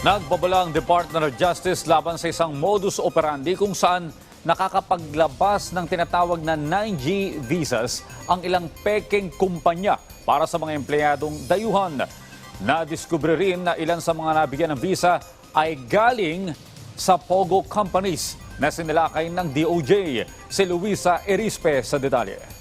Nagbabala ang Department of Justice laban sa isang modus operandi kung saan nakakapaglabas ng tinatawag na 9G visas ang ilang peking kumpanya para sa mga empleyadong dayuhan. Nadiskubre rin na ilan sa mga nabigyan ng visa ay galing sa Pogo companies na sinilakay ng DOJ. Si Luisa Erispe sa detalye.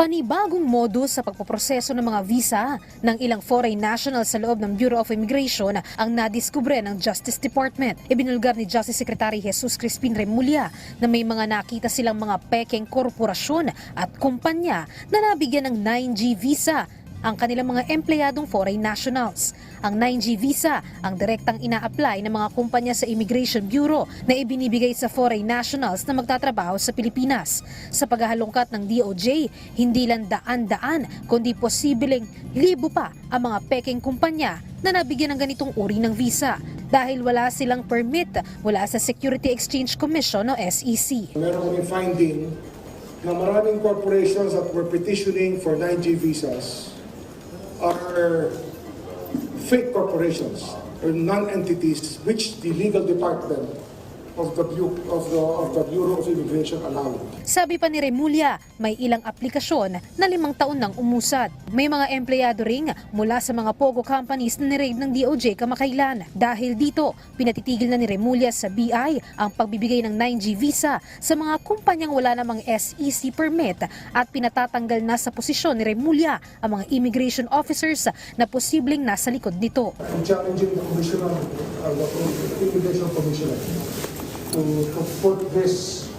Panibagong modus sa pagpoproseso ng mga visa ng ilang foreign nationals sa loob ng Bureau of Immigration ang nadiskubre ng Justice Department. Ibinulgar ni Justice Secretary Jesus Crispin Remulla na may mga nakita silang mga pekeng korporasyon at kumpanya na nabigyan ng 9G visa ang kanilang mga empleyadong foreign nationals. Ang 9G visa ang direktang ina-apply ng mga kumpanya sa Immigration Bureau na ibinibigay sa foreign nationals na magtatrabaho sa Pilipinas. Sa paghahalongkat ng DOJ, hindi lang daan-daan kundi posibleng libo pa ang mga peking kumpanya na nabigyan ng ganitong uri ng visa dahil wala silang permit mula sa Security Exchange Commission o SEC. Meron kaming finding na maraming corporations that were petitioning for 9G visas are fake corporations or non-entities which the legal department of the, of the, of the Bureau of Immigration allowed. Sabi pa ni Remulla, may ilang aplikasyon na limang taon nang umusad. May mga empleyado ring mula sa mga POGO companies na niraid ng DOJ kamakailan. Dahil dito, pinatitigil na ni Remulla sa BI ang pagbibigay ng 9G visa sa mga kumpanyang wala namang SEC permit at pinatatanggal na sa posisyon ni Remulla ang mga immigration officers na posibleng nasa likod nito. I'm challenging the Commissioner, uh, the Immigration Commissioner to, to put this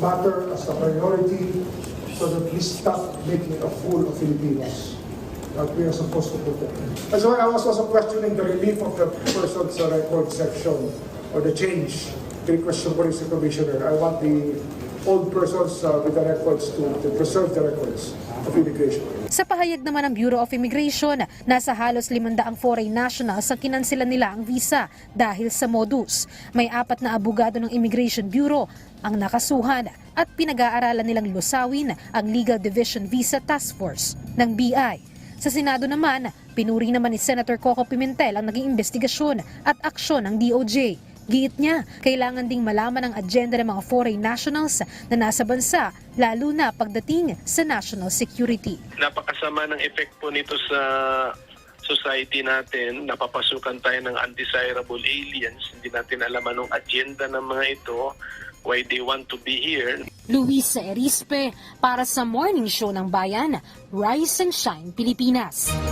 matter as a priority so that we stop making a fool of Filipinos that we are supposed to protect. That's why I was also questioning the relief of the person's uh, record section or the change. Ko rin sa Commissioner, I want the old persons uh, with the records to, to preserve the records of immigration. Sa pahayag naman ng Bureau of Immigration, nasa halos 500 foreign nationals ang kinansilan nila ang visa dahil sa modus. May apat na abogado ng Immigration Bureau ang nakasuhan at pinag-aaralan nilang lusawin ang Legal Division Visa Task Force ng BI. Sa Senado naman, pinuri naman ni Senator Coco Pimentel ang naging investigasyon at aksyon ng DOJ. Giit niya, kailangan ding malaman ang agenda ng mga foreign nationals na nasa bansa, lalo na pagdating sa national security. napakasama ng effect po nito sa society natin. Napapasukan tayo ng undesirable aliens. Hindi natin alam anong agenda ng mga ito, why they want to be here. Luisa Erispe para sa Morning Show ng Bayan, Rise and Shine Pilipinas.